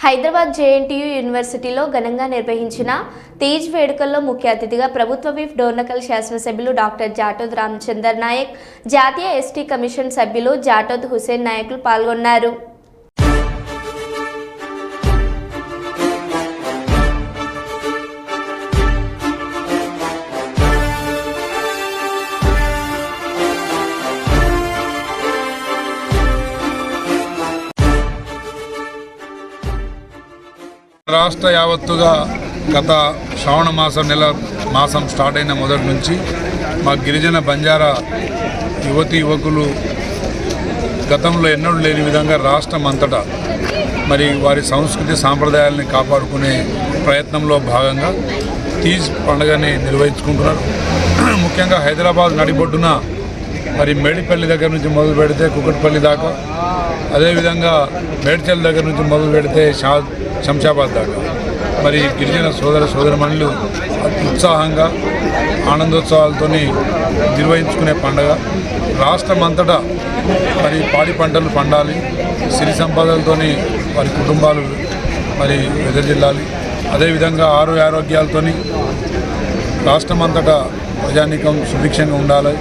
Hyderabad JNTU యూనివర్సిటీలో ఘనంగా నిర్వహించిన తేజ్ వేడుకల్లో ముఖ్య అతిథిగా ప్రభుత్వ విఫ్ డోర్నకల్ శాసనసభ్యులు డాక్టర్ జాటోద్ రామచందర్ నాయక్ జాతీయ ఎస్టీ కమిషన్ సభ్యులు జాటోద్ హుసేన్ నాయకులు పాల్గొన్నారు. రాష్ట్ర యావత్తుగా గత శ్రావణ మాసం నెల మాసం స్టార్ట్ అయిన మొదటి నుంచి మా గిరిజన బంజారా యువతి యువకులు గతంలో ఎన్నడూ లేని విధంగా రాష్ట్రం అంతటా మరి వారి సంస్కృతి సాంప్రదాయాలని కాపాడుకునే ప్రయత్నంలో భాగంగా తీజ్ పండుగని నిర్వహించుకుంటున్నారు. ముఖ్యంగా హైదరాబాద్ నడిబొడ్డున మరి మేడిపల్లి దగ్గర నుంచి మొదలు పెడితే కుకట్పల్లి దాకా అదేవిధంగా మేడ్చల్ దగ్గర నుంచి మొదలు పెడితే షా శంషాబాద్ దాకా. మరి గిరిజన సోదర సోదరమణులు ఉత్సాహంగా ఆనందోత్సవాలతో నిర్వహించుకునే పండగ. రాష్ట్రం అంతటా మరి పాడి పంటలు పండాలి. సిరి సంపదలతోని వారి కుటుంబాలు మరి వెదజిల్లాలి. అదేవిధంగా ఆరోగ్య ఆరోగ్యాలతోని రాష్ట్రం అంతటా ప్రజానీకం సుభిక్షంగా ఉండాలి.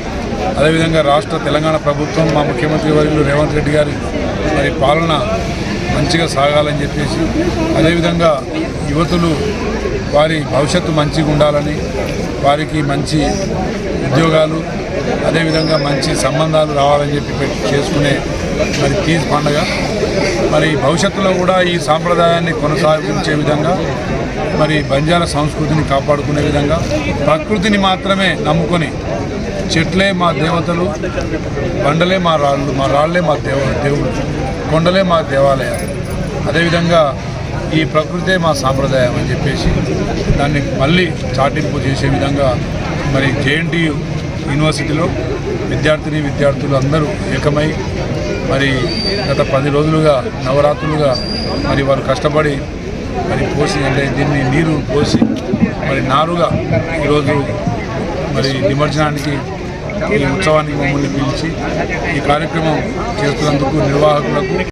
అదేవిధంగా రాష్ట్ర తెలంగాణ ప్రభుత్వం మా ముఖ్యమంత్రి వర్యులు రేవంత్ రెడ్డి గారి మరి పాలన మంచిగా సాగాలని చెప్పేసి అదేవిధంగా యువతులు వారి భవిష్యత్తు మంచిగా ఉండాలని వారికి మంచి ఉద్యోగాలు అదేవిధంగా మంచి సంబంధాలు రావాలని చెప్పి పెట్టి చేసుకునే మరి తీజ్ పండగ. మరి భవిష్యత్తులో కూడా ఈ సాంప్రదాయాన్ని కొనసాగించే విధంగా మరి బంజారా సంస్కృతిని కాపాడుకునే విధంగా ప్రకృతిని మాత్రమే నమ్ముకొని చెట్లే మా దేవతలు బండలే మా రాళ్ళు మా రాళ్ళే మా దేవ దేవుడు కొండలే మా దేవాలయాలు. అదేవిధంగా ఈ ప్రకృతే మా సాంప్రదాయం అని చెప్పేసి దాన్ని మళ్ళీ చాటింపు చేసే విధంగా మరి జేఎన్టీయు యూనివర్సిటీలో విద్యార్థిని విద్యార్థులు అందరూ ఏకమై మరి గత పది రోజులుగా నవరాత్రులుగా మరి వారు కష్టపడి మరి పోసి అంటే దీన్ని నీరు పోసి మరి నారుగా ఈరోజు మరి నిమజ్జనానికి ఈ ఉత్సవానికి మమ్మల్ని పిలిచి ఈ కార్యక్రమం చేస్తున్నందుకు నిర్వాహకులకు